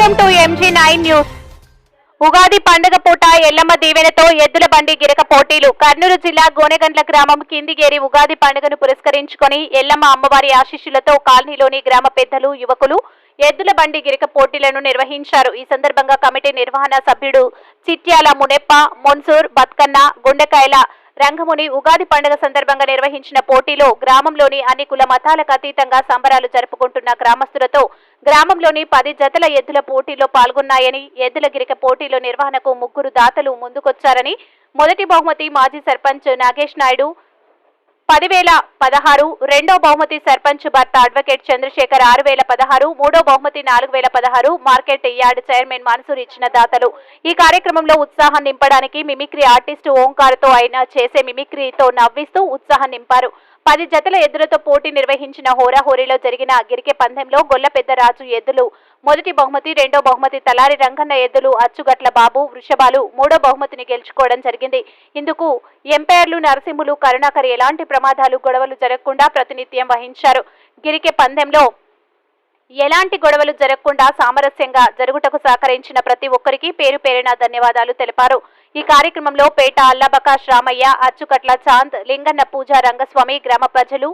Welcome to M G nine news. Ugadi పండుగ పూట ఎల్లమ్మ దీవెనతో ఎద్దుల బండి గిరక పోటీలు. కర్నూలు జిల్లా గోనెగండ్ల గ్రామం కిందిగేరి ఉగాది పండుగను పురస్కరించుకొని ఎల్లమ్మ అమ్మవారి ఆశీస్సులతో కాలనీలోని గ్రామ పెద్దలు యువకులు ఎద్దుల బండి గిరక పోటీలను నిర్వహించారు. ఈ సందర్భంగా కమిటీ నిర్వహణ సభ్యుడు చిట్యాల మునెప్ప మొన్సూర్ బత్కన్న గుండెకాయల రంగముని ఉగాది పండుగ సందర్భంగా నిర్వహించిన పోటీలో గ్రామంలోని అన్ని కుల మతాలకు అతీతంగా సంబరాలు జరుపుకుంటున్న గ్రామస్తులతో గ్రామంలోని పది జతల ఎద్దుల పోటీలో పాల్గొన్నాయని ఎద్దుల గిరిక పోటీలో నిర్వహణకు ముగ్గురు దాతలు ముందుకొచ్చారని మొదటి బహుమతి మాజీ సర్పంచ్ నాగేష్ నాయుడు పదివేల పదహారు రెండో బహుమతి సర్పంచ్ భర్త అడ్వకేట్ చంద్రశేఖర్ ఆరు వేల పదహారు మూడో బహుమతి నాలుగు వేల పదహారు మార్కెట్ యార్డ్ చైర్మన్ మన్సూర్ ఇచ్చిన దాతలు. ఈ కార్యక్రమంలో ఉత్సాహం నింపడానికి మిమిక్రీ ఆర్టిస్టు ఓంకార్తో ఆయన చేసే మిమిక్రీతో నవ్విస్తూ ఉత్సాహం నింపారు. పది జతల ఎద్దులతో పోటీ నిర్వహించిన హోరాహోరీలో జరిగిన గిరికె పందెంలో గొల్ల పెద్దరాజు ఎద్దులు మొదటి బహుమతి రెండో బహుమతి తలారి రంగన్న ఎద్దులు అచ్చుగట్ల బాబు వృషభాలు మూడో బహుమతిని గెలుచుకోవడం జరిగింది. ఇందుకు ఎంపైర్లు నరసింహులు కరుణాకర్ ఎలాంటి ప్రమాదాలు గొడవలు జరగకుండా ప్రతినిత్యం వహించారు. గిరికె పందెంలో ఎలాంటి గొడవలు జరగకుండా సామరస్యంగా జరుగుటకు సహకరించిన ప్రతి ఒక్కరికి పేరు పేరిన ధన్యవాదాలు తెలిపారు. ఈ కార్యక్రమంలో పేట అల్లాబకాష్ రామయ్య అచ్చుకట్ల చాంద్ లింగన్న పూజ రంగస్వామి గ్రామ ప్రజలు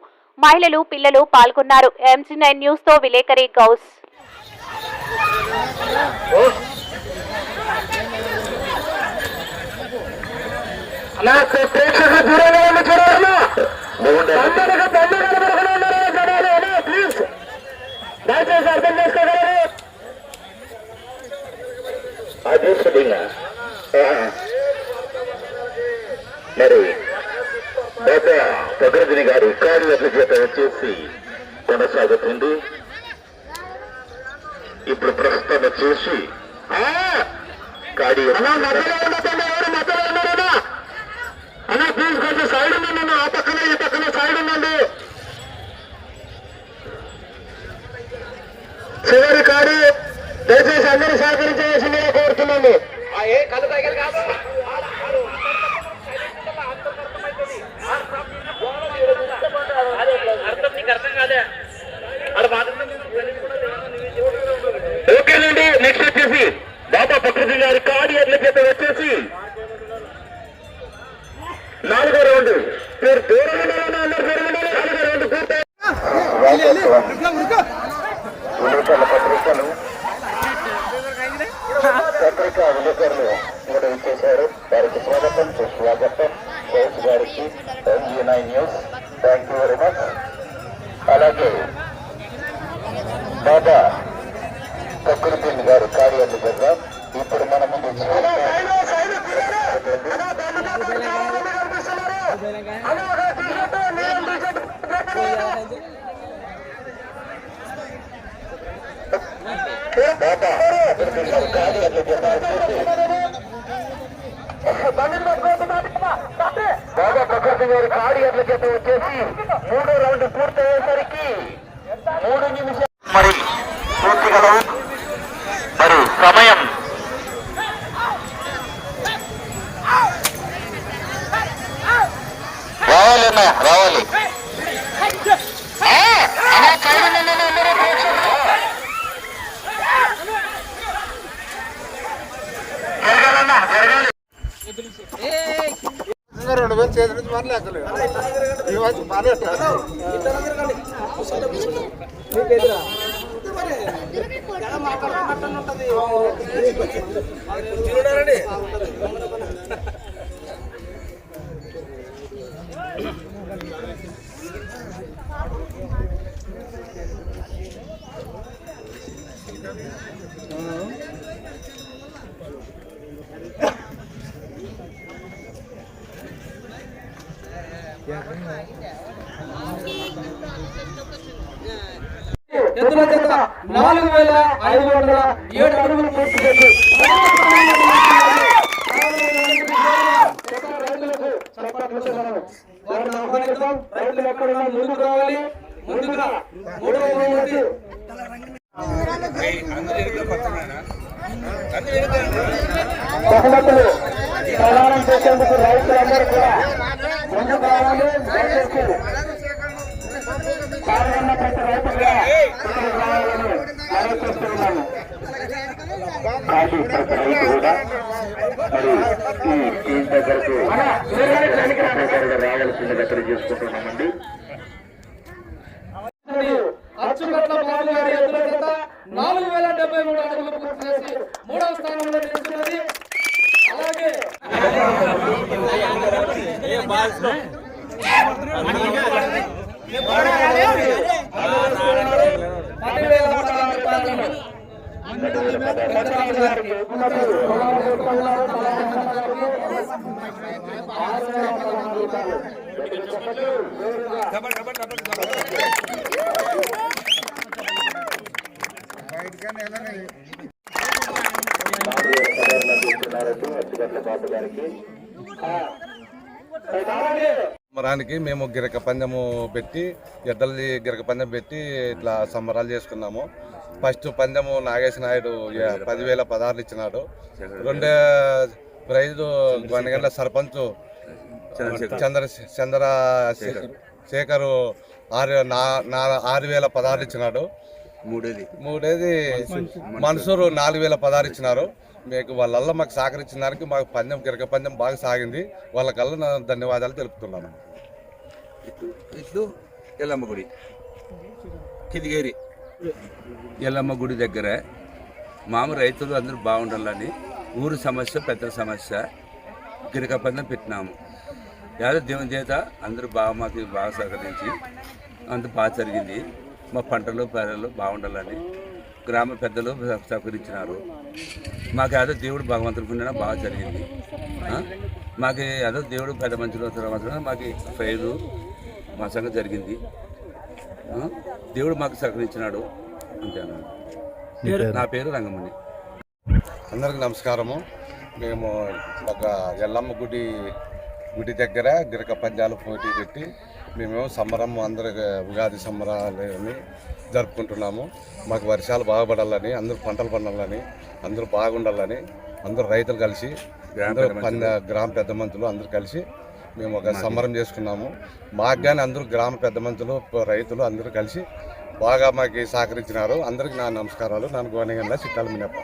మహిళలు పిల్లలు పాల్గొన్నారు. ఎంసీ నైన్ న్యూస్తో విలేకరి గౌస్. నాకు దూరంగా ప్లీజ్. దయచేసి అర్థం చేసుకోగలరు. అది మరి గత ప్రకృతిని గారి కార్యవర్గ చేత వచ్చేసి కొనసాగుతుంది. ఇప్పుడు ప్రస్తుతం అన్న ప్లీజ్ కొంచెం సైడ్ ఆ పక్కన ఈ పక్కన సైడ్ ఉండండి. చివరి కాడి దయచేసి అందరూ సహకరించవలసిందిగా కోరుతున్నాను ఓకేనండి నెక్స్ట్ వచ్చేసి బాబా ప్రకృతి గారి కాడి ఎడ్ల చేత వచ్చేసి నాలుగో రౌండ్ పేరు దూరం ఉండాలన్నా అందరు దూరం ఉండాలి నాలుగో రౌండ్ పూర్తి పత్రికలు పత్రిక విలేకరులు కూడా ఇచ్చేశారు వారికి స్వాగతం సుస్వాగతం కోచ్ గారికి N G nine news thank you very much అలాగే బాబా ప్రకృతి గారు కార్యాలయం దగ్గర ఇప్పుడు మన ముందు బాబా ప్రకృతి గారి కార్యాలయ చేత వచ్చేసి మూడో రౌండ్ పూర్తయ్యేసరికి మూడు నిమిషాలు మరి పూర్తి మరి సమయం రావాలి అన్న రావాలి ఆ, అన్న, చూడండి అన్న, అందరూ ప్రేక్షకులు. జరగాలన్న, జరగాలి. చేతి నుంచి మరలే అక్కలు ఈ వచ్చి మానేట ఎద్దుల చేత నాలుగు వేల ఐదు వందల ఏడు అడుగులు పూర్తి చేసి రైతులకు వారిని రైతులు ముందుకు రావాలి ముందుగా మూడవ బహుమతి బహుమతులు ప్రదానం చేసేందుకు రైతులందరూ కూడా ముందుకు రావాలి దయచేసి పాల్గొన్న ప్రతి రైతు కూడా మరి ఈ టీం దగ్గరకు తప్పనిసరిగా రావాల్సిందిగా తెలియజేసుకుంటున్నామండి అచ్చుకట్ల బాబు గారి ఎద్దుల నాలుగు వేల డెబ్బై మూడు అడుగులు పూర్తి చేసి మూడవ స్థానంలో నిలుస్తున్నది అలాగే బాల్స్ పదహారు రూపాయలను పెద్దరాజు గారికి బయటకన్నా వెళ్ళని చేస్తున్నారంటూ అచ్చిగట్ల బాబు గారికి సంబరానికి మేము గిరక పందెము పెట్టి ఎద్దలది గిరక పందెం పెట్టి ఇట్లా సంబరాలు చేసుకున్నాము. ఫస్ట్ పందెము నాగేశ్ నాయుడు పదివేల పదహారులు ఇచ్చినాడు. రెండో ప్రైజు గొనగండ్ల సర్పంచ్ చంద్ర చంద్ర శేఖరు. ఆరు ఆరు వేల పదహారు ఇచ్చినాడు. మూడేది. మూడేది మన్సూరు. నాలుగు వేల పదహారు ఇచ్చినారు. మీకు వాళ్ళల్లో మాకు సహకరించిన దానికి మాకు పందెం గిరక పందెం బాగా సాగింది. వాళ్ళకల్లా నా ధన్యవాదాలు తెలుపుతున్నాను. ఇట్లు ఎల్లమ్మ గుడి. కిదిగేరి. ఎల్లమ్మ గుడి దగ్గర మామ రైతులు అందరూ బాగుండాలని ఊరు సమస్య పెద్ద సమస్య గిరిక పెట్టినాము. యాదో దేవుని చేత అందరూ బాగా మాకు బాగా సహకరించి అంత బాగా జరిగింది. మా పంటలు పేదలు బాగుండాలని గ్రామ పెద్దలు సహకరించినారు. మాకు ఏదో దేవుడు భగవంతుడు పుణ్యాన బాగా జరిగింది. మాకు ఏదో దేవుడు పెద్ద మంచులు తర్వాత మాకు ఫైలు మా సంగతి జరిగింది. దేవుడు మాకు సహకరించినాడు. అంతేనా నా పేరు రంగమణి. అందరికి నమస్కారము. మేము ఒక ఎల్లమ్మ గుడి గుడి దగ్గర గిరక పంజాలు పోటీ పెట్టి మేము సంబరం అందరు ఉగాది సంబరాలని జరుపుకుంటున్నాము. మాకు వర్షాలు బాగుపడాలని అందరూ పంటలు పండాలని అందరూ బాగుండాలని అందరూ రైతులు కలిసి అందరూ పంద గ్రామ పెద్ద మంత్రులు అందరూ కలిసి మేము ఒక సంబరం చేసుకున్నాము. మాకు కానీ అందరూ గ్రామ పెద్ద మంత్రులు రైతులు అందరూ కలిసి బాగా మాకు సహకరించినారు. అందరికి నా నమస్కారాలు. నన్ను గోనగండ్ల చిట్టాల మినప్ప.